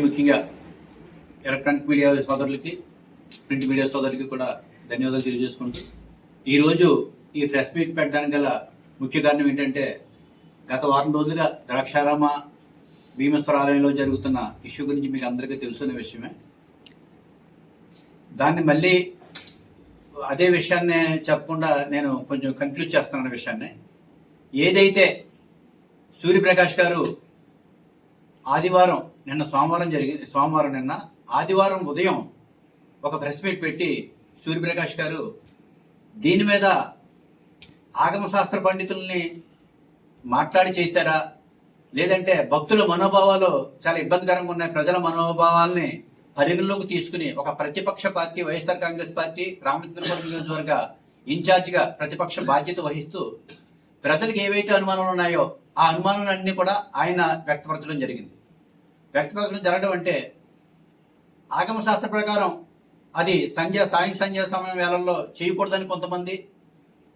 ముఖ్యంగా electronic media సోదరులకి print media సోదరులకి కూడా ధన్యవాదాలు తెలియజేసుకుంటూ ఈరోజు ఈ ప్రెస్ మీట్ పెట్టడానికి గల ముఖ్య కారణం ఏంటంటే గత వారం రోజులుగా ద్రాక్షారామ భీమేశ్వర ఆలయంలో జరుగుతున్న ఇష్యూ గురించి మీకు అందరికీ తెలుసున్న విషయమే. దాన్ని మళ్ళీ అదే విషయాన్ని చెప్పకుండా నేను కొంచెం కన్క్లూడ్ చేస్తున్నాను విషయాన్ని. ఏదైతే సూర్యప్రకాష్ గారు ఆదివారం నిన్న సోమవారం జరిగింది. సోమవారం నిన్న ఆదివారం ఉదయం ఒక ప్రెస్ మీట్ పెట్టి సూర్యప్రకాష్ గారు దీని మీద ఆగమశాస్త్ర పండితుల్ని మాట్లాడి చేశారా? లేదంటే భక్తుల మనోభావాలు చాలా ఇబ్బందికరంగా ఉన్నాయి. ప్రజల మనోభావాల్ని పరిగణలోకి తీసుకుని ఒక ప్రతిపక్ష party YSR Congress party Ramachandrapuram నియోజకవర్గ ఇన్ఛార్జిగా ప్రతిపక్ష బాధ్యత వహిస్తూ ప్రజలకు ఏవైతే అనుమానాలు ఉన్నాయో ఆ అనుమానాలన్నీ కూడా ఆయన వ్యక్తపరచడం జరిగింది. వ్యక్తపరచడం జరగడం అంటే ఆగమశాస్త్ర ప్రకారం అది సంధ్య సాయం సంధ్య సమయం వేళల్లో చేయకూడదని కొంతమంది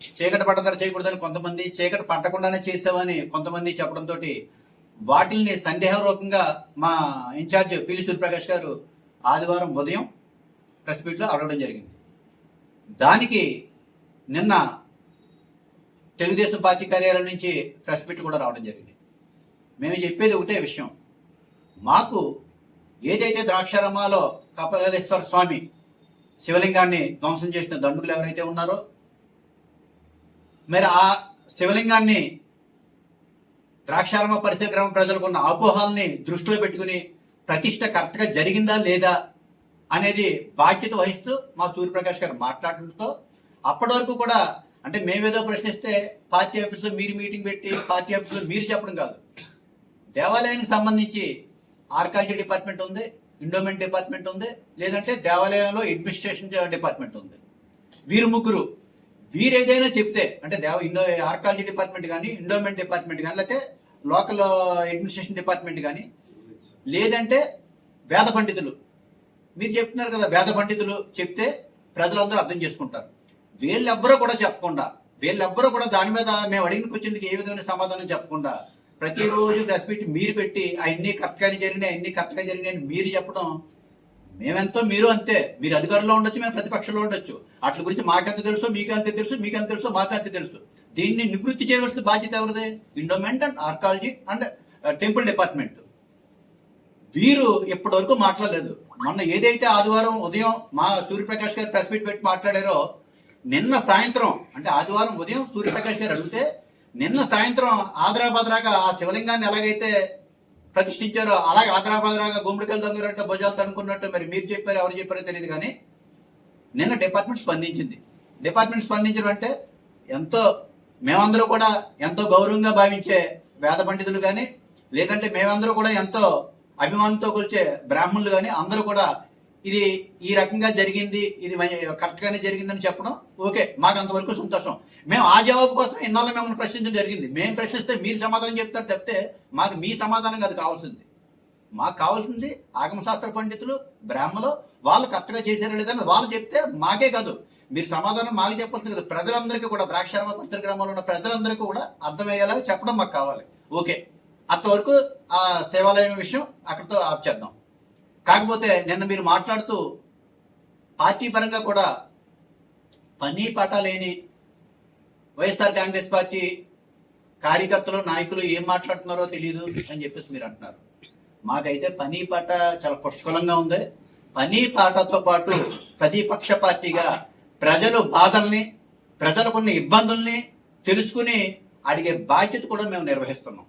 చీకటి పట్టదర చేయకూడదని కొంతమంది చీకటి పట్టకుండానే చేసామని కొంతమంది చెప్పడంతో వాటిల్ని సందేహరూపంగా మా ఇన్ఛార్జ్ పిల్లి సూర్యప్రకాష్ గారు ఆదివారం ఉదయం ప్రెస్ మీట్లో అడగడం జరిగింది. దానికి నిన్న తెలుగుదేశం పార్టీ కార్యాలయం నుంచి ప్రెస్ మీట్ కూడా రావడం జరిగింది. మేము చెప్పేది ఒకటే విషయం. మాకు ఏదైతే ద్రాక్షారామాలో కపలేశ్వర స్వామి శివలింగాన్ని ధ్వంసం చేసిన దండుకులు ఎవరైతే ఉన్నారో మరి ఆ శివలింగాన్ని ద్రాక్షారామ పరిసర గ్రామ ప్రజలకు ఉన్న అపోహాలని దృష్టిలో పెట్టుకుని ప్రతిష్ట కరెక్ట్గా జరిగిందా లేదా అనేది బాధ్యత వహిస్తూ మా సూర్యప్రకాష్ గారు మాట్లాడటంతో అప్పటి వరకు కూడా అంటే మేమేదో ప్రశ్నిస్తే పార్టీ ఆఫీసులో మీరు మీటింగ్ పెట్టి పార్టీ ఆఫీసులో మీరు చెప్పడం కాదు. దేవాలయానికి సంబంధించి ఆర్కాలజీ డిపార్ట్మెంట్ ఉంది ఇండోమెంట్ డిపార్ట్మెంట్ ఉంది లేదంటే దేవాలయంలో అడ్మినిస్ట్రేషన్ డిపార్ట్మెంట్ ఉంది. వీరు ముగ్గురు వీరు ఏదైనా చెప్తే అంటే దేవ ఇండో ఆర్కాలజీ డిపార్ట్మెంట్ కానీ ఇండోమెంట్ డిపార్ట్మెంట్ కానీ లేకపోతే లోకల్ అడ్మినిస్ట్రేషన్ డిపార్ట్మెంట్ కానీ లేదంటే వేద పండితులు. మీరు చెప్తున్నారు కదా వేద పండితులు చెప్తే ప్రజలందరూ అర్థం చేసుకుంటారు. వీళ్ళెవ్వరూ కూడా చెప్పకుండా వీళ్ళెవ్వరూ కూడా దాని మీద మేము అడిగిన క్వశ్చన్కి ఏ విధమైన సమాధానం చెప్పకుండా ప్రతిరోజు ప్రెస్ మీట్ మీరు పెట్టి అన్ని కరెక్ట్గానే జరిగినాయి అన్ని కరెక్ట్గా జరిగినాయి అని మీరు చెప్పడం మేమెంతో మీరు అంతే. మీరు అధికారంలో ఉండొచ్చు మేము ప్రతిపక్షంలో ఉండొచ్చు. అట్ల గురించి మాకెంత తెలుసు మీకు అంతే తెలుసు మీకు ఎంత తెలుసు మాకు అంతే తెలుసు. దీన్ని నివృత్తి చేయవలసిన బాధ్యత ఎవరిది? Endowment and archaeology and temple department. వీరు ఇప్పటివరకు మాట్లాడలేదు. మొన్న ఏదైతే ఆదివారం ఉదయం మా సూర్యప్రకాష్ గారు ప్రెస్ మీట్ పెట్టి మాట్లాడారో నిన్న సాయంత్రం అంటే ఆదివారం ఉదయం సూర్యప్రకాష్ గారు అడిగితే నిన్న సాయంత్రం ఆదరాబాద్రాగా ఆ శివలింగాన్ని ఎలాగైతే ప్రతిష్ఠించారో అలాగే ఆదరాబాద్రాగా గుమ్మడికలు దొంగరంటే భుజాలు తనుకున్నట్టు మరి మీరు చెప్పారు ఎవరు చెప్పారో తెలియదు కానీ నిన్న డిపార్ట్మెంట్ స్పందించింది. డిపార్ట్మెంట్ స్పందించడం అంటే ఎంతో మేమందరూ కూడా ఎంతో గౌరవంగా భావించే వేద పండితులు కానీ లేదంటే మేమందరూ కూడా ఎంతో అభిమానంతో కొలిచే బ్రాహ్మణులు కానీ అందరూ కూడా ఇది ఈ రకంగా జరిగింది ఇది కరెక్ట్ గానే జరిగిందని చెప్పడం ఓకే మాకు అంతవరకు సంతోషం. మేము ఆ జవాబు కోసం ఇన్నాళ్ళు మిమ్మల్ని ప్రశ్నించడం జరిగింది. మేము ప్రశ్నిస్తే మీరు సమాధానం చెప్తారు తప్పితే మాకు మీ సమాధానం కాదు కావాల్సింది. మాకు కావాల్సింది ఆగమశాస్త్ర పండితులు బ్రాహ్మలు వాళ్ళు కరెక్ట్గా చేశారా లేదని వాళ్ళు చెప్తే మాకే కాదు. మీరు సమాధానం మాకు చెప్పాల్సింది కదా. ప్రజలందరికీ కూడా ద్రాక్షారామ పరిసర గ్రామంలో ఉన్న ప్రజలందరికీ కూడా అర్థమయ్యేలాగా చెప్పడం మాకు కావాలి. ఓకే అంతవరకు ఆ సేవాలయం విషయం అక్కడితో ఆప్ చేద్దాం. కాకపోతే నిన్న మీరు మాట్లాడుతూ పార్టీ పరంగా కూడా పని పాట లేని వైఎస్ఆర్ కాంగ్రెస్ పార్టీ కార్యకర్తలు నాయకులు ఏం మాట్లాడుతున్నారో తెలియదు అని చెప్పేసి మీరు అంటున్నారు. మాకైతే పని పాట చాలా పుష్కలంగా ఉంది. పని పాటతో పాటు ప్రతిపక్ష పార్టీగా ప్రజలు బాధల్ని ప్రజలకున్న ఇబ్బందుల్ని తెలుసుకుని అడిగే బాధ్యత కూడా మేము నిర్వహిస్తున్నాం.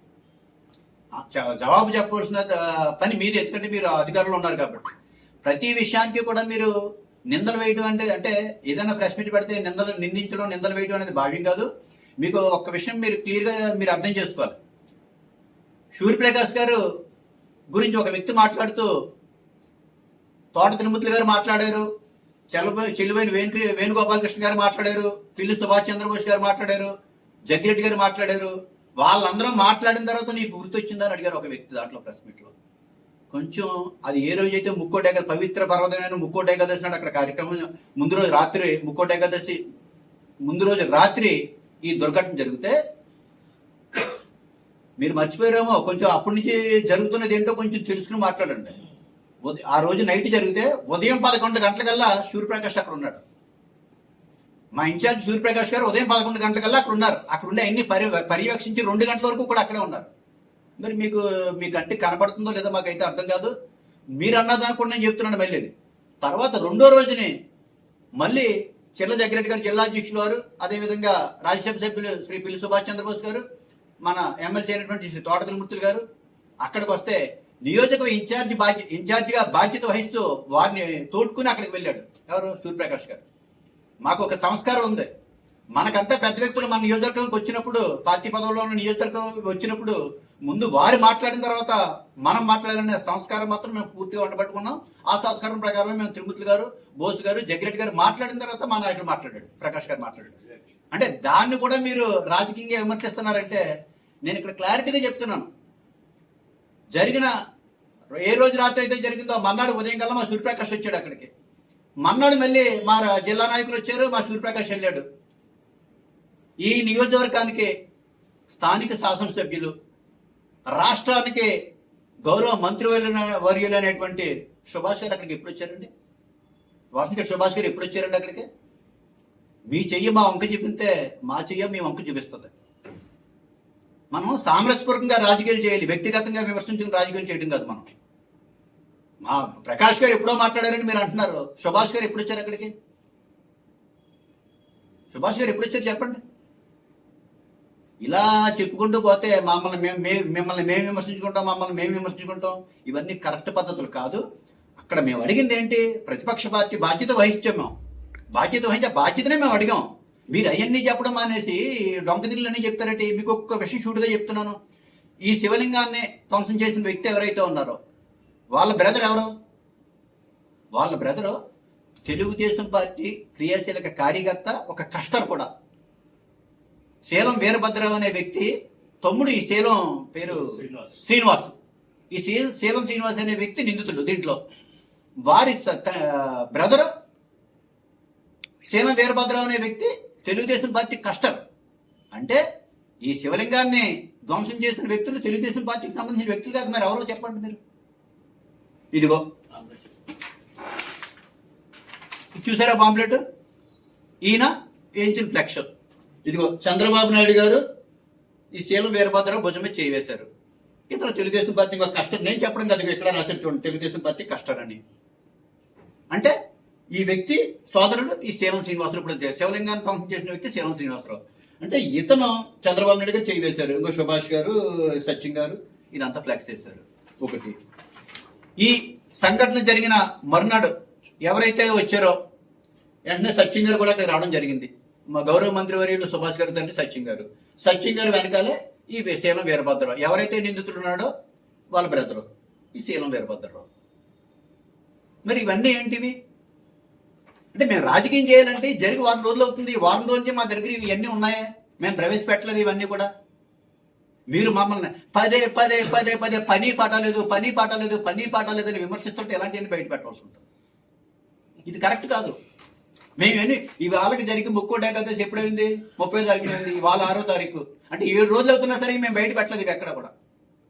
జవాబు చెప్పవలసిన పని మీది. ఎందుకంటే మీరు అధికారంలో ఉన్నారు కాబట్టి. ప్రతి విషయానికి కూడా మీరు నిందలు వేయడం అంటే అంటే ఏదైనా ప్రెస్ మీట్ పెడితే నిందలు నిందించడం నిందలు వేయడం అనేది భావ్యం కాదు. మీకు ఒక్క విషయం మీరు క్లియర్గా మీరు అర్థం చేసుకోవాలి. సూర్యప్రకాష్ గారు గురించి ఒక వ్యక్తి మాట్లాడుతూ తోట తిరుమతులు గారు మాట్లాడారు చెల్లబోయి చెల్లిపోయిన వేణు వేణుగోపాలకృష్ణ గారు మాట్లాడారు పిల్లి సుభాష్ చంద్రబోస్ గారు మాట్లాడారు జగ్గిరెడ్డి గారు మాట్లాడారు వాళ్ళందరూ మాట్లాడిన తర్వాత నీకు గుర్తొచ్చిందని అడిగారు ఒక వ్యక్తి దాంట్లో ప్రెస్ మీట్లో. కొంచెం అది ఏ రోజైతే ముక్కోటి ఏకాదశి పవిత్ర పర్వతమైన ముక్కోటి ఏకాదశి నాడు అక్కడ కార్యక్రమం ముందు రోజు రాత్రి ముక్కోటి ఏకాదశి ముందు రోజు రాత్రి ఈ దుర్ఘటన జరిగితే మీరు మర్చిపోయారేమో కొంచెం అప్పటి నుంచి జరుగుతున్నది ఏంటో కొంచెం తెలుసుకుని మాట్లాడండి. ఉదయం ఆ రోజు నైట్ జరిగితే ఉదయం పదకొండు గంటలకల్లా సూర్యప్రకాష్ అక్కడ ఉన్నాడు. మా ఇన్ఛార్జ్ సూర్యప్రకాష్ గారు ఉదయం పదకొండు గంటలకల్లా అక్కడ ఉన్నారు. అక్కడ ఉండే అన్ని పరి పర్యవేక్షించి రెండు గంటల వరకు కూడా అక్కడే ఉన్నారు. మరి మీకు మీ కంటి కనపడుతుందో లేదో మాకైతే అర్థం కాదు. మీరు అన్నదానికి కూడా నేను చెప్తున్నాను మళ్ళీ. తర్వాత రెండో రోజుని మళ్ళీ చిల్ల జగ్గిరెడ్డి గారు జిల్లా అధ్యక్షులు వారు అదేవిధంగా రాజ్యసభ సభ్యులు శ్రీ పిల్లి సుభాష్ చంద్రబోస్ గారు మన ఎమ్మెల్సీ అయినటువంటి శ్రీ తోటకల గారు అక్కడికి వస్తే నియోజక ఇన్ఛార్జ్ బాధ్య ఇన్ఛార్జిగా బాధ్యత వహిస్తూ వారిని తోడుకుని అక్కడికి వెళ్ళాడు. ఎవరు? సూర్యప్రకాష్ గారు. మాకు ఒక సంస్కారం ఉంది. మనకంతా పెద్ద వ్యక్తులు మన నియోజకవర్గంకి వచ్చినప్పుడు పార్టీ పదవుల్లో ఉన్న నియోజకవర్గం వచ్చినప్పుడు ముందు వారు మాట్లాడిన తర్వాత మనం మాట్లాడాలనే సంస్కారం మాత్రం మేము పూర్తిగా ఉండబట్టుకున్నాం. ఆ సంస్కారం ప్రకారం మేము తిరుమూర్తి గారు బోసు గారు జగ్గిరెడ్డి గారు మాట్లాడిన తర్వాత మా నాయకుడు మాట్లాడాడు ప్రకాష్ గారు మాట్లాడాడు. అంటే దాన్ని కూడా మీరు రాజకీయంగా విమర్శిస్తున్నారంటే నేను ఇక్కడ క్లారిటీగా చెప్తున్నాను. జరిగిన ఏ రోజు రాత్రి అయితే జరిగిందో మన్నాడు ఉదయం కల్లా మా సూర్యప్రకాష్ వచ్చాడు అక్కడికి. మన్నాడు మళ్ళీ మా జిల్లా నాయకులు వచ్చారు మా సూర్యప్రకాష్ వెళ్ళాడు. ఈ నియోజకవర్గానికి స్థానిక శాసనసభ్యులు రాష్ట్రానికి గౌరవ మంత్రి వర్యులు అనేటువంటి సుభాష్ గారు అక్కడికి ఎప్పుడు వచ్చారండి? వాసంతి సుభాష్ గారు ఎప్పుడు వచ్చారండి అక్కడికి? మీ చెయ్యి మా వంక చూపితే మా చెయ్య మీ వంక చూపిస్తుంది. మనం సామరస్యపూర్వకంగా రాజకీయాలు చేయాలి వ్యక్తిగతంగా విమర్శించుకుని రాజకీయాలు చేయడం కాదు మనం. మా ప్రకాష్ గారు ఎప్పుడో మాట్లాడారని మీరు అంటున్నారు. సుభాష్ గారు ఎప్పుడు వచ్చారు అక్కడికి? సుభాష్ గారు ఎప్పుడు వచ్చారు చెప్పండి. ఇలా చెప్పుకుంటూ పోతే మమ్మల్ని మేము మిమ్మల్ని మేము విమర్శించుకుంటాం మమ్మల్ని మేము విమర్శించుకుంటాం. ఇవన్నీ కరెక్ట్ పద్ధతులు కాదు. అక్కడ మేము అడిగింది ఏంటి? ప్రతిపక్ష పార్టీ బాధ్యత వహించాం మేము. బాధ్యత వహించే బాధ్యతనే మేము అడిగాం. మీరు అవన్నీ చెప్పడం అనేసి డొంకదిల్లని చెప్తారంటే మీకు ఒక్క విషయం షూట్గా చెప్తున్నాను. ఈ శివలింగాన్ని ధ్వంసం చేసిన వ్యక్తి ఎవరైతే ఉన్నారో వాళ్ళ బ్రదర్ ఎవరు? వాళ్ళ బ్రదరు తెలుగుదేశం పార్టీ క్రియాశీలక కార్యకర్త ఒక కష్టం కూడా. శీలం వీరభద్రరావు అనే వ్యక్తి తమ్ముడు ఈ శీలం పేరు శ్రీనివాస్. శ్రీనివాస్. ఈ శీలం శ్రీనివాస్ అనే వ్యక్తి నిందితుడు దీంట్లో. వారి బ్రదర్ శీలం వీరభద్రరావు అనే వ్యక్తి తెలుగుదేశం పార్టీ కష్టం అంటే ఈ శివలింగాన్ని ధ్వంసం చేసిన వ్యక్తులు తెలుగుదేశం పార్టీకి సంబంధించిన వ్యక్తులు కాదు. మరి ఎవరో చెప్పండి మీరు. ఇదిగో. ఇది చూసారా పాంప్లెట్? ఈయన ఏంచిన ఫ్లెక్షన్ ఇదిగో చంద్రబాబు నాయుడు గారు ఈ శీలం వీరభద్రరావు భుజమే మీద చేయి ఇతను తెలుగుదేశం పార్టీ ఇంకా కష్టం. నేను చెప్పడం కదా ఇక్కడ రాశారు చూడండి తెలుగుదేశం పార్టీ కష్టాలని అంటే ఈ వ్యక్తి సోదరుడు ఈ శీలం శ్రీనివాసరావు ఇప్పుడు శివలింగాన్ని పంపం చేసిన వ్యక్తి శీలం శ్రీనివాసరావు. అంటే ఇతను చంద్రబాబు నాయుడు గారు చేయి వేశారు. ఇంకో సుభాష్ గారు సచిన్ గారు ఇదంతా ఫ్లెక్స్ చేశారు. ఒకటి. ఈ సంఘటన జరిగిన మరునాడు ఎవరైతే వచ్చారో వెంటనే సచిన్ గారు కూడా అక్కడికి రావడం జరిగింది. మా గౌరవ మంత్రి వర్యులు సుభాష్ గారు తండ్రి సచిన్ గారు. సచిన్ గారు వెనకాలే ఈ శీలం వీరభద్రరావు. ఎవరైతే నిందితుడు ఉన్నాడో వాళ్ళ బ్రదరు ఈ శీలం వీరభద్రరావు. మరి ఇవన్నీ ఏంటివి? అంటే మేము రాజకీయం చేయాలంటే జరిగి వారం రోజులు అవుతుంది. ఈ వారం రోజు మా దగ్గర ఇవన్నీ ఉన్నాయా? మేము ప్రవేశపెట్టలేదు ఇవన్నీ కూడా. మీరు మమ్మల్ని పదే పదే పదే పదే పని పాట లేదు పని పాట లేదు పని పాట లేదని అని విమర్శిస్తుంటే ఎలాంటివన్నీ బయట పెట్టాల్సి ఉంటుంది? ఇది కరెక్ట్ కాదు. మేమేమి ఇవాళకి జరిగి వాళ్ళకి జరిగి ముక్కోటి ఏకాదశి ఎప్పుడైంది? ముప్పై తారీఖు అయింది ఇవాళ ఆరో తారీఖు. అంటే ఏడు రోజులు అవుతున్నా సరే మేము బయట పెట్టలేదు ఇవి ఎక్కడ కూడా.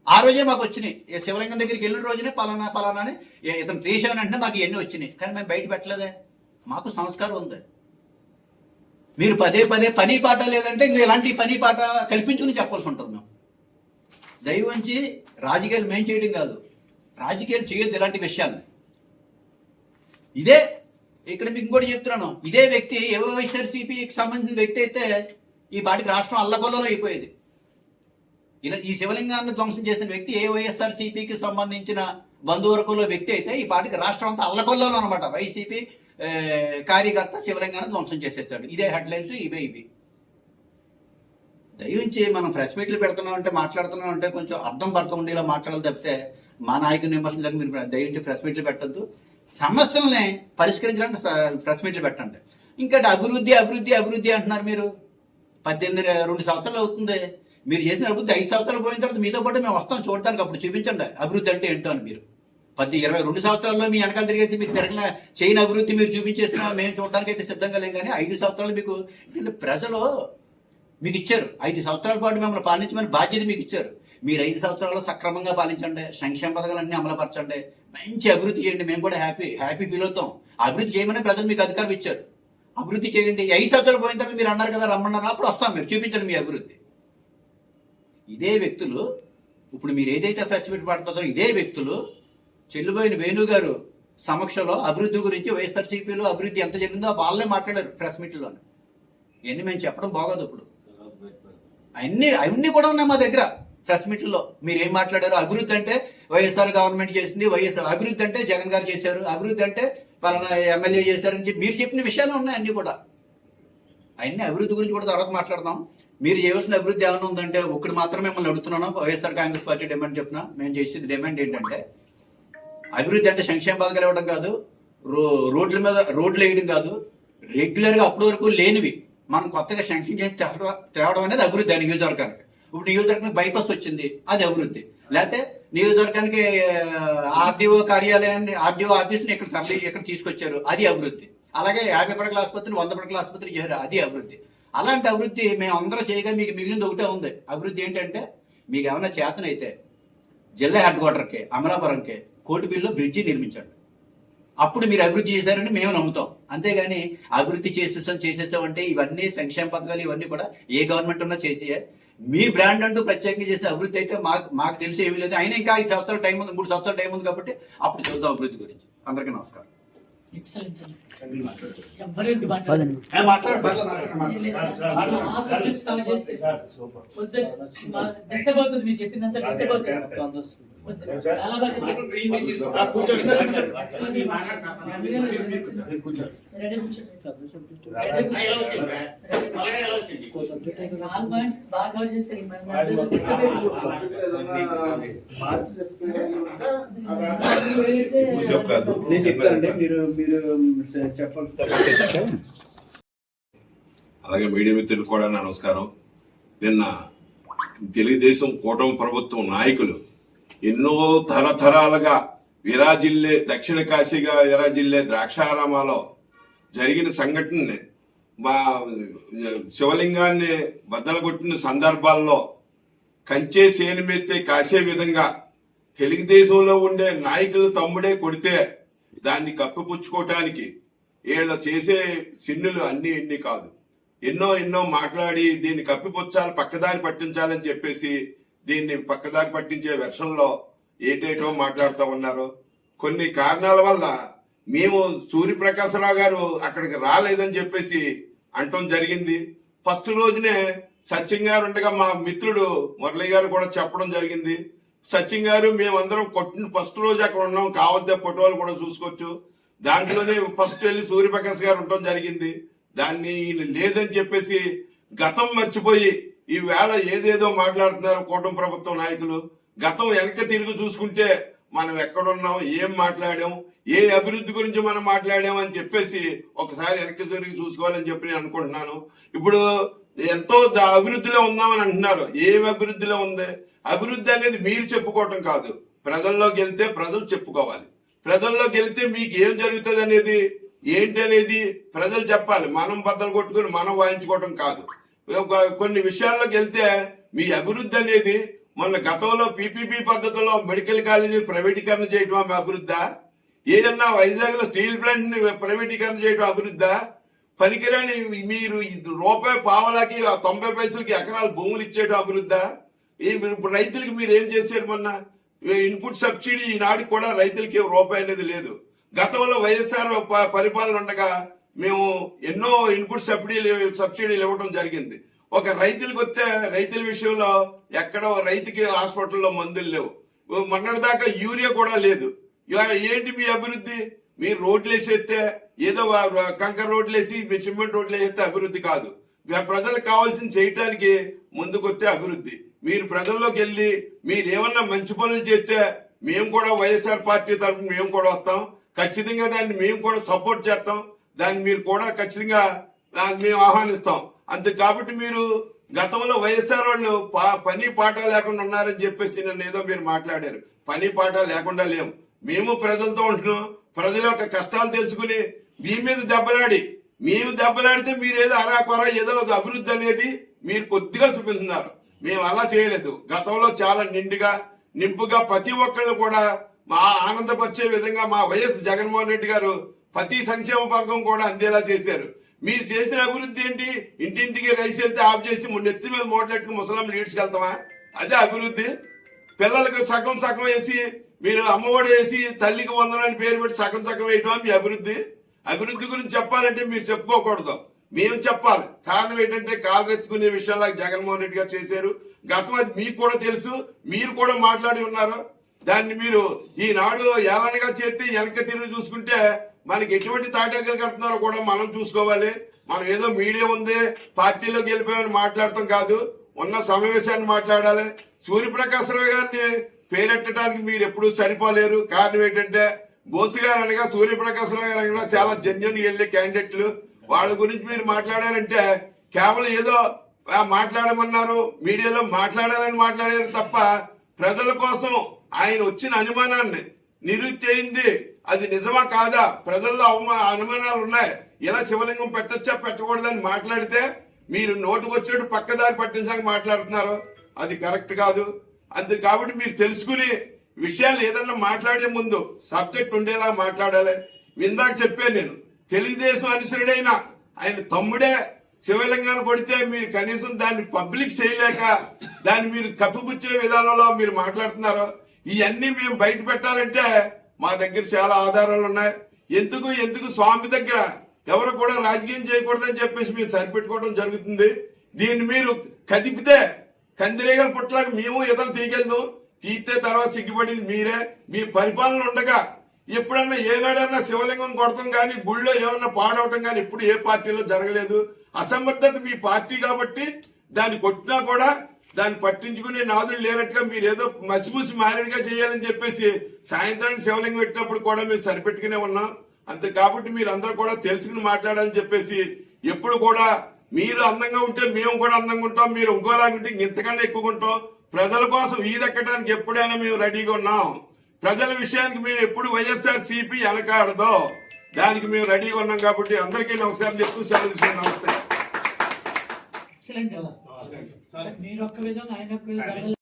ఆ రోజే మాకు వచ్చినాయి. శివలింగం దగ్గరికి వెళ్ళిన రోజునే పలానా పలానా అని ఇతను తీసేవని అంటే మాకు ఎన్ని వచ్చినాయి. కానీ మేము బయట పెట్టలేదే. మాకు సంస్కారం ఉంది. మీరు పదే పదే పని పాట లేదంటే ఇంకా ఇలాంటి పని పాట కల్పించుకుని చెప్పాల్సి ఉంటుంది మేము. దయవంచి రాజకీయాలు మేం చేయడం కాదు. రాజకీయాలు చేయొద్దు ఇలాంటి విషయాలు. ఇదే ఇక్కడ మీకు ఇంకోటి చెప్తున్నాను. ఇదే వ్యక్తి ఏవైఎస్ఆర్సీపీకి సంబంధించిన వ్యక్తి అయితే ఈ పాటికి రాష్ట్రం అల్లకొల్లలో అయిపోయేది. ఇలా ఈ శివలింగాన్ని ధ్వంసం చేసిన వ్యక్తి ఏ వైఎస్ఆర్సీపీకి సంబంధించిన బంధువర్గంలో వ్యక్తి అయితే ఈ పాటికి రాష్ట్రం అంతా అల్లకొల్లలో అనమాట వైసీపీ కార్యకర్త శివలింగాన్ని ధ్వంసం చేసేసాడు. ఇదే హెడ్లైన్స్ ఇవే ఇవి. దయించి మనం ప్రెస్ మీట్లు పెడుతున్నాం అంటే మాట్లాడుతున్నాం అంటే కొంచెం అర్థం పర్థం ఉండేలా మాట్లాడాలి తప్పితే మా నాయకుని విమర్శించడానికి మీరు దయించి ఫ్రెష్ మీట్లు పెట్టద్దు. సమస్యల్ని పరిష్కరించడానికి స- ప్రెస్ మీట్లు పెట్టండి. ఇంకా అభివృద్ధి అభివృద్ధి అభివృద్ధి అంటున్నారు మీరు. పద్దెనిమిది రెండు సంవత్సరాలు అవుతుంది. మీరు చేసిన అభివృద్ధి ఐదు సంవత్సరాలు పోయిన తర్వాత మీతో పాటు మేము వస్తాం చూడటానికి. అప్పుడు చూపించండి. అభివృద్ధి అంటే ఏంటో అని మీరు. పది ఇరవై రెండు సంవత్సరాల్లో మీ వెనకాల తిరిగేసి మీరు తిరగల చేయని అభివృద్ధి మీరు చూపించేస్తున్నా మేము చూడటానికి అయితే సిద్ధంగా లేం కానీ ఐదు సంవత్సరాలు మీకు ప్రజలు మీకు ఇచ్చారు ఐదు సంవత్సరాల పాటు మిమ్మల్ని పాలించమని బాధ్యత మీకు ఇచ్చారు మీరు ఐదు సంవత్సరాలు సక్రమంగా పాలించండి సంక్షేమ పథకాలన్నీ అమలుపరచండి మంచి అభివృద్ధి చేయండి. మేము కూడా హ్యాపీ హ్యాపీ ఫీల్ అవుతాం. అభివృద్ధి చేయమని ప్రజలు మీకు అధికారం ఇచ్చారు. అభివృద్ధి చేయండి. ఐదు సంవత్సరాలు పోయిన తర్వాత మీరు అన్నారు కదా రమ్మన్నారు అప్పుడు వస్తాం మీరు చూపించండి మీ అభివృద్ధి. ఇదే వ్యక్తులు ఇప్పుడు మీరు ఏదైతే ఫెసిలిటీ పడుతుందో ఇదే వ్యక్తులు చెల్లుబోయిన వేణు గారు సమక్షంలో అభివృద్ధి గురించి వైఎస్ఆర్సీపీలో అభివృద్ధి ఎంత జరిగిందో వాళ్ళే మాట్లాడారు ప్రెస్ మీట్లో ఇవన్నీ మేము చెప్పడం బాగోదు ఇప్పుడు. అన్ని అవన్నీ కూడా ఉన్నాయి మా దగ్గర. ప్రెస్ మీట్లో మీరు ఏం మాట్లాడారు అభివృద్ధి అంటే వైఎస్ఆర్ గవర్నమెంట్ చేసింది వైఎస్ఆర్ అభివృద్ధి అంటే జగన్ గారు చేశారు అభివృద్ధి అంటే పలానా ఎమ్మెల్యే చేశారని చెప్పి మీరు చెప్పిన విషయాలు ఉన్నాయి అన్నీ కూడా. అవన్నీ అభివృద్ధి గురించి కూడా తర్వాత మాట్లాడదాం. మీరు చేయవలసిన అభివృద్ధి ఏమైనా ఉందంటే ఒకటి మాత్రం మిమ్మల్ని అడుగుతున్నాను. వైఎస్ఆర్ కాంగ్రెస్ పార్టీ డిమాండ్ చెప్పిన మేము చేసేది డిమాండ్ ఏంటంటే అభివృద్ధి అంటే సంక్షేమ పథకాలు ఇవ్వడం కాదు రో రోడ్ల మీద రోడ్లు వేయడం కాదు రెగ్యులర్గా అప్పటి వరకు లేనివి. మనం కొత్తగా శాంక్షన్ చేసి తేవడం తేవడం అనేది అభివృద్ధి అని నియోజకవర్గానికి. ఇప్పుడు నియోజకవర్గానికి బైపాస్ వచ్చింది అది అభివృద్ధి. లేకపోతే నియోజకవర్గానికి ఆర్డీఓ కార్యాలయాన్ని ఆర్డీఓ ఆఫీస్ని ఇక్కడ తరలి ఇక్కడ తీసుకొచ్చారు అది అభివృద్ధి. అలాగే యాభై పడకల ఆసుపత్రిని వంద పడకల ఆసుపత్రి చేశారు అది అభివృద్ధి. అలాంటి అభివృద్ధి మేము అందరూ చేయగా మీకు మిగిలింది ఒకటే ఉంది. అభివృద్ధి ఏంటంటే మీకు ఏమైనా చేతనైతే జిల్లా హెడ్ క్వార్టర్కి అమలాపురంకి కోటిపల్లిలో బ్రిడ్జి నిర్మించండి అప్పుడు మీరు అభివృద్ధి చేశారని మేము నమ్ముతాం. అంతేగాని అభివృద్ధి చేసేసాం చేసేసాం అంటే ఇవన్నీ సంక్షేమ పథకాలు ఇవన్నీ కూడా ఏ గవర్నమెంట్ ఉన్నా చేసే మీ బ్రాండ్ అంటూ ప్రత్యేకంగా చేసిన అభివృద్ధి అయితే మాకు మాకు తెలిసి ఏమీ లేదు. అయినా ఇంకా ఐదు సంవత్సరాల టైం ఉంది మూడు సంవత్సరాల టైం ఉంది కాబట్టి అప్పుడు చూద్దాం అభివృద్ధి గురించి. అందరికీ నమస్కారం. మీరు చెప్పిందంతా అలాగే మీడియా మిత్రులు కూడా నమస్కారం. నిన్న తెలుగుదేశం కూటమి ప్రభుత్వం నాయకులు ఎన్నో తరతరాలుగా విరాజిల్లే దక్షిణ కాశీగా విరాజిల్లే ద్రాక్షారామాలో జరిగిన సంఘటనని మా శివలింగాన్ని బద్దలగొట్టిన సందర్భాల్లో కంచే సేనుమెత్తే కాసే విధంగా తెలుగుదేశంలో ఉండే నాయకులు తమ్ముడే కొడితే దాన్ని కప్పిపుచ్చుకోవటానికి వీళ్ళు చేసే సిన్నులు అన్ని ఎన్ని కాదు. ఎన్నో ఎన్నో మాట్లాడి దీన్ని కప్పిపుచ్చాలి పక్కదారి పట్టించాలని చెప్పేసి దీన్ని పక్కదారి పట్టించే వెర్షన్లో ఏటేటో మాట్లాడుతూ ఉన్నారు. కొన్ని కారణాల వల్ల మేము సూర్యప్రకాశరావు గారు అక్కడికి రాలేదని చెప్పేసి అంటం జరిగింది. ఫస్ట్ రోజునే సత్యం గారు ఉండగా మా మిత్రుడు మురళి గారు కూడా చెప్పడం జరిగింది. సత్యం గారు మేమందరం కొట్టిన ఫస్ట్ రోజు అక్కడ ఉన్నాం. కావాల్సిన ఫోటోలు కూడా చూసుకోవచ్చు. దాంట్లోనే ఫస్ట్ వెళ్ళి సూర్యప్రకాశ్ గారు ఉండటం జరిగింది. దాన్ని ఈయన లేదని చెప్పేసి గతం మర్చిపోయి ఈ వేళ ఏదేదో మాట్లాడుతున్నారు కూటమి ప్రభుత్వం నాయకులు. గతం వెనక తిరిగి చూసుకుంటే మనం ఎక్కడున్నాం ఏం మాట్లాడాం ఏ అభివృద్ధి గురించి మనం మాట్లాడాం అని చెప్పేసి ఒకసారి వెనక్కి తిరిగి చూసుకోవాలని చెప్పి నేను అనుకుంటున్నాను. ఇప్పుడు ఎంతో అభివృద్ధిలో ఉందామని అంటున్నారు. ఏం అభివృద్ధిలో ఉంది? అభివృద్ధి అనేది మీరు చెప్పుకోవటం కాదు. ప్రజల్లోకి వెళ్తే ప్రజలు చెప్పుకోవాలి. ప్రజల్లోకి వెళ్తే మీకు ఏం జరుగుతుంది అనేది ఏంటి అనేది ప్రజలు చెప్పాలి. మనం బద్దలు కొట్టుకుని మనం వాయించుకోవటం కాదు. కొన్ని విషయాల్లోకి వెళ్తే మీ అభివృద్ధి అనేది మొన్న గతంలో పీపీపీ పద్ధతిలో మెడికల్ కాలేజీని ప్రైవేటీకరణ చేయడం మీ అభివృద్ధా? ఏదన్నా వైజాగ్లో స్టీల్ ప్లాంట్ని ప్రైవేటీకరణ చేయడం అభివృద్ధా? పనికిరాని మీరు రూపాయి పావలాకి తొంభై పైసలకి ఎకరాల భూములు ఇచ్చేయడం అభివృద్ధా? ఇప్పుడు రైతులకి మీరు ఏం చేశారు మొన్న? ఇన్పుట్ సబ్సిడీ ఈనాడికి కూడా రైతులకి రూపాయి అనేది లేదు. గతంలో వైఎస్ఆర్ పరిపాలన ఉండగా మేము ఎన్నో ఇన్పుట్ సబ్సిడీలు సబ్సిడీలు ఇవ్వడం జరిగింది. ఒక రైతులకు వస్తే రైతుల విషయంలో ఎక్కడో రైతుకి హాస్పిటల్లో మందులు లేవు. మొన్నటిదాకా యూరియా కూడా లేదు. ఏంటి మీ అభివృద్ధి? మీరు రోడ్లు వేసేస్తే ఏదో కంకర రోడ్లు వేసి మీ సిమెంట్ రోడ్లు వేస్తే అభివృద్ధి కాదు. ప్రజలకు కావాల్సింది చేయటానికి ముందుకొస్తే అభివృద్ధి. మీరు ప్రజల్లోకి వెళ్ళి మీరు ఏమన్నా మంచి పనులు చేస్తే మేము కూడా వైఎస్ఆర్ పార్టీ తరఫున మేము కూడా వస్తాం. ఖచ్చితంగా దాన్ని మేము కూడా సపోర్ట్ చేస్తాం. దాన్ని మీరు కూడా ఖచ్చితంగా దానికి మేము ఆహ్వానిస్తాం. అంతే కాబట్టి మీరు గతంలో వైఎస్ఆర్ వాళ్ళు పా- పని పాట లేకుండా ఉన్నారని చెప్పేసి నన్ను ఏదో మీరు మాట్లాడారు. పని పాట లేకుండా లేము మేము ప్రజలతో ఉంటున్నాం. ప్రజల యొక్క కష్టాలు తెలుసుకుని మీ మీద దెబ్బలాడి మేము దెబ్బలాడితే మీరు ఏదో అరాకొర ఏదో ఒక అభివృద్ధి అనేది మీరు కొద్దిగా చూపిస్తున్నారు. మేము అలా చేయలేదు. గతంలో చాలా నిండుగా నింపుగా ప్రతి ఒక్కళ్ళు కూడా మా ఆనందపరిచే విధంగా మా వైఎస్ జగన్మోహన్ రెడ్డి గారు ప్రతి సంక్షేమ పథకం కూడా అందేలా చేశారు. మీరు చేసిన అభివృద్ధి ఏంటి? ఇంటింటికి రైస్ వెళ్తే ఆఫ్ చేసి మొన్న నెత్తి మీద మోటలెట్టుకు ముసలం లీడ్స్కి వెళ్తామా అదే అభివృద్ధి. పిల్లలకు సగం సగం వేసి మీరు అమ్మఒడి వేసి తల్లికి వందనని పేరు పెట్టి సగం సగం వేయటం మీ అభివృద్ధి? అభివృద్ధి గురించి చెప్పాలంటే మీరు చెప్పుకోకూడదు. మేము చెప్పాలి. కారణం ఏంటంటే కాలు ఎత్తుకునే విషయాలు జగన్మోహన్ రెడ్డి గారు చేశారు. గతం అది మీకు కూడా తెలుసు. మీరు కూడా మాట్లాడి ఉన్నారు. దాన్ని మీరు ఈనాడు ఏలనగా చేస్తే వెనక తిరిగి చూసుకుంటే మనకి ఎటువంటి తాటాకులు కడుతున్నారో కూడా మనం చూసుకోవాలి. మనం ఏదో మీడియా ఉంది పార్టీలోకి వెళ్ళిపోయామని మాట్లాడటం కాదు ఉన్న సమావేశాన్ని మాట్లాడాలి. సూర్యప్రకాశరావు గారిని పేరెట్టడానికి మీరు ఎప్పుడూ సరిపోలేరు. కారణం ఏంటంటే బోసు గారు అనగా సూర్యప్రకాశరావు గారు అనగా చాలా జన్యున్ వెళ్ళే క్యాండిడేట్లు వాళ్ళ గురించి మీరు మాట్లాడారంటే కేవలం ఏదో మాట్లాడమన్నారు మీడియాలో మాట్లాడాలని మాట్లాడారు తప్ప ప్రజల కోసం ఆయన వచ్చిన అనుమానాన్ని నిరుత్తేయండి. అది నిజమా కాదా? ప్రజల్లో అవమా అనుమానాలు ఉన్నాయి ఇలా శివలింగం పెట్టచ్చా పెట్టకూడదని మాట్లాడితే మీరు నోటుకు పక్కదారి పట్టించాక మాట్లాడుతున్నారు. అది కరెక్ట్ కాదు. అది కాబట్టి మీరు తెలుసుకుని విషయాలు ఏదన్నా మాట్లాడే ముందు సబ్జెక్ట్ ఉండేలా మాట్లాడాలి. ఇందాక చెప్పాను నేను తెలుగుదేశం అనుసరుడైన ఆయన తమ్ముడే శివలింగాన్ని కొడితే మీరు కనీసం దాన్ని పబ్లిక్ చేయలేక దాన్ని మీరు కప్పిపుచ్చే విధానంలో మీరు మాట్లాడుతున్నారు. ఇవన్నీ మేము బయట పెట్టాలంటే మా దగ్గర చాలా ఆధారాలు ఉన్నాయి. ఎందుకు ఎందుకు స్వామి దగ్గర ఎవరు కూడా రాజకీయం చేయకూడదని చెప్పేసి మీరు సరిపెట్టుకోవడం జరుగుతుంది. దీన్ని మీరు కదిపితే కందిరేగల పుట్టలాగా మేము ఇతను తీగెళ్దాం తీస్తే తర్వాత సిగ్గుపడింది మీరే. మీ పరిపాలన ఉండగా ఎప్పుడన్నా ఏనాడన్నా శివలింగం కొడతాం కానీ గుళ్ళో ఏమన్నా పాడవటం కానీ ఇప్పుడు ఏ పార్టీలో జరగలేదు. అసమర్థత మీ పార్టీ కాబట్టి దాన్ని కొట్టినా కూడా దాన్ని పట్టించుకునే నాదులు లేనట్టుగా మీరు ఏదో మసిమూసి మారేడుగా చేయాలని చెప్పేసి సాయంత్రానికి శివలింగం పెట్టినప్పుడు కూడా మేము సరిపెట్టుకునే ఉన్నాం. అంతే కాబట్టి మీరు అందరూ కూడా తెలుసుకుని మాట్లాడాలని చెప్పేసి ఎప్పుడు కూడా మీరు అందంగా ఉంటే మేము కూడా అందంగా ఉంటాం. మీరు ఇంకోలాగా ఉంటే ఇంతకన్నా ఎక్కువ ఉంటాం. ప్రజల కోసం ఈదెక్కడానికి ఎప్పుడైనా మేము రెడీగా ఉన్నాం. ప్రజల విషయానికి మేము ఎప్పుడు వైఎస్ఆర్ సిపి వెనకాడదో. దానికి మేము రెడీగా ఉన్నాం కాబట్టి అందరికీ నమస్కారం చెప్తూ సెలవు నమస్తే. ఎక్సలెంట్ మీరు ఒక్క విధంగా ఆయన ఒక్క విధంగా